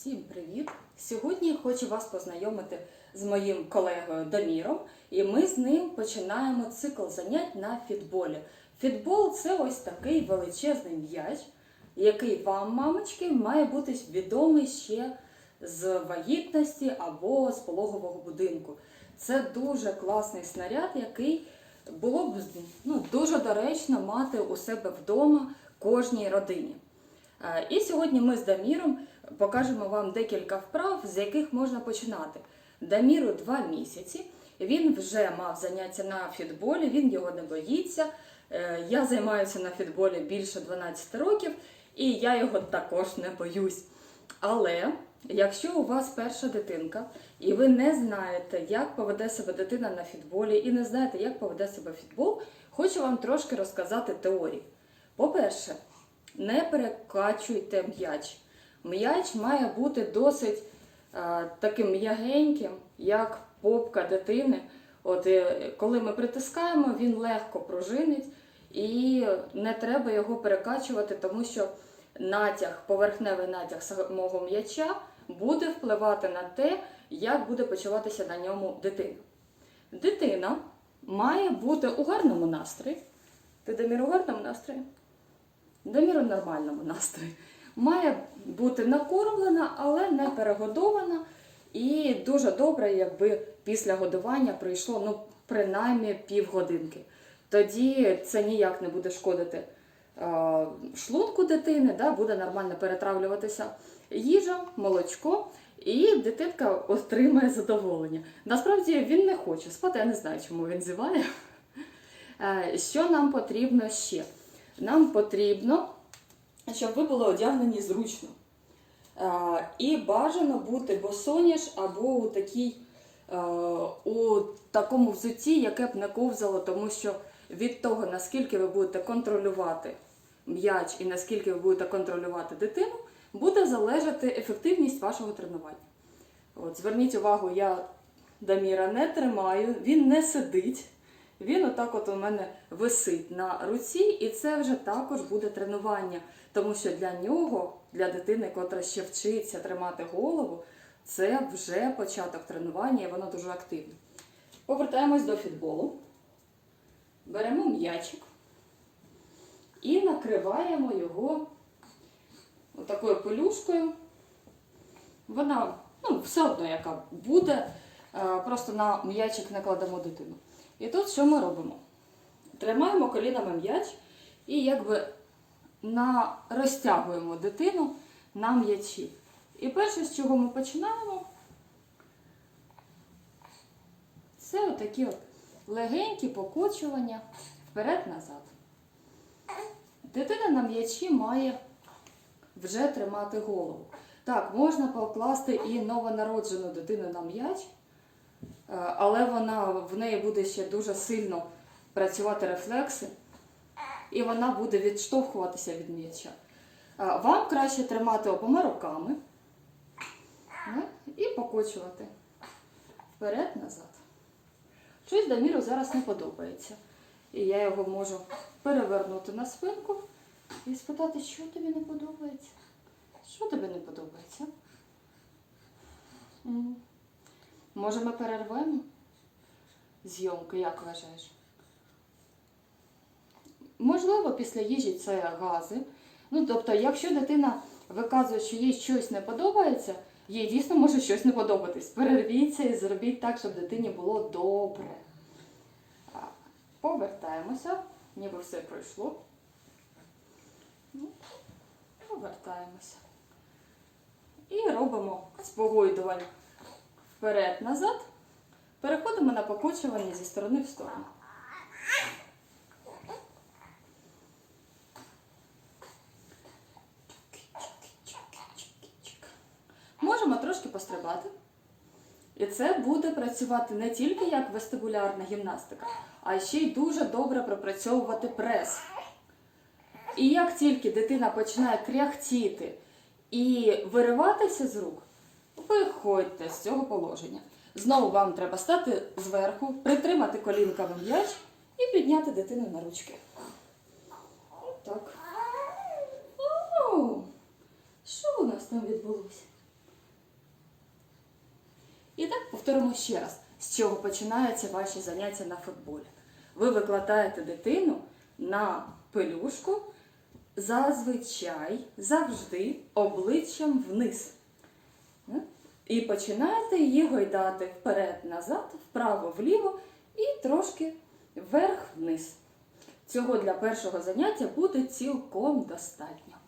Всім привіт! Сьогодні хочу вас познайомити з моїм колегою Даміром, і ми з ним починаємо цикл занять на фітболі. Фітбол це ось такий величезний м'яч, який вам, мамочки, має бути відомий ще з вагітності або з пологового будинку. Це дуже класний снаряд, який було б ну, дуже доречно мати у себе вдома кожній родині. Е, І сьогодні ми з Даміром покажемо вам декілька вправ, з яких можна починати. Даміру два місяці. Він вже мав заняття на фітболі, він його не боїться. Е, Я займаюся на фітболі більше 12 років, і я його також не боюсь. Але якщо у вас перша дитинка, і ви не знаєте, як поведе себе дитина на фітболі, і не знаєте, як поведе себе фітбол, хочу вам трошки розказати теорії. По-перше, не перекачуйте м'яч. М'яч має бути досить е, таким м'ягеньким, як попка дитини. От е, коли ми притискаємо, він легко пружинить і не треба його перекачувати, тому що натяг, поверхневий натяг самого м'яча буде впливати на те, як буде почуватися на ньому дитина. Дитина має бути у гарному настрої. Ти Дамір у гарному настрої? Дамір у нормальному настрої. Має бути накормлена, але не перегодована. І дуже добре, якби після годування пройшло ну, принаймні півгодинки. Тоді це ніяк не буде шкодити е, шлунку дитини, да, буде нормально перетравлюватися їжа, молочко, і дитинка отримає задоволення. Насправді він не хоче спати, я не знаю, чому він зіває. Е, Що нам потрібно ще? Нам потрібно, щоб ви були одягнені зручно. Е, І бажано бути босоніж або у такій, е, у такому взутті, яке б не ковзало, тому що від того, наскільки ви будете контролювати м'яч і наскільки ви будете контролювати дитину, буде залежати ефективність вашого тренування. От, зверніть увагу, я Даміра не тримаю, він не сидить. Він отак от у мене висить на руці, і це вже також буде тренування. Тому що для нього, для дитини, котра ще вчиться тримати голову, це вже початок тренування і воно дуже активне. Повертаємось до фітболу. Беремо м'ячик і накриваємо його такою пелюшкою. Вона ну, все одно яка буде, е, просто на м'ячик накладемо дитину. І тут що ми робимо? Тримаємо колінами м'яч і якби на... розтягуємо дитину на м'ячі. І перше, з чого ми починаємо, це отакі от легенькі покочування вперед-назад. Дитина на м'ячі має вже тримати голову. Так, можна покласти і новонароджену дитину на м'яч, але вона в неї буде ще дуже сильно працювати рефлекси, і вона буде відштовхуватися від м'яча. Е, Вам краще тримати обома руками е, і покочувати вперед-назад. Щось Даміру зараз не подобається. І я його можу перевернути на спинку і спитати, що тобі не подобається. Що тобі не подобається? Може, ми перервемо зйомки, як вважаєш? Можливо, після їжі це гази. Ну, тобто, якщо дитина виказує, що їй щось не подобається, їй дійсно може щось не подобатись. Перервіться і зробіть так, щоб дитині було добре. Повертаємося, ніби все пройшло. Ну, Повертаємося. І робимо спогойдування вперед-назад. Переходимо на покочування зі сторони в сторону. Можемо трошки пострибати. І це буде працювати не тільки як вестибулярна гімнастика, а ще й дуже добре пропрацьовувати прес. І як тільки дитина починає кряхтіти і вириватися з рук, виходьте з цього положення. Знову вам треба стати зверху, притримати колінками м'яч і підняти дитину на ручки. Так. О, що у нас там відбулося? І так повторимо ще раз, з чого починаються ваші заняття на футболі. Ви викладаєте дитину на пелюшку зазвичай завжди обличчям вниз. І починаєте її гойдати вперед-назад, вправо-вліво і трошки вверх-вниз. Цього для першого заняття буде цілком достатньо.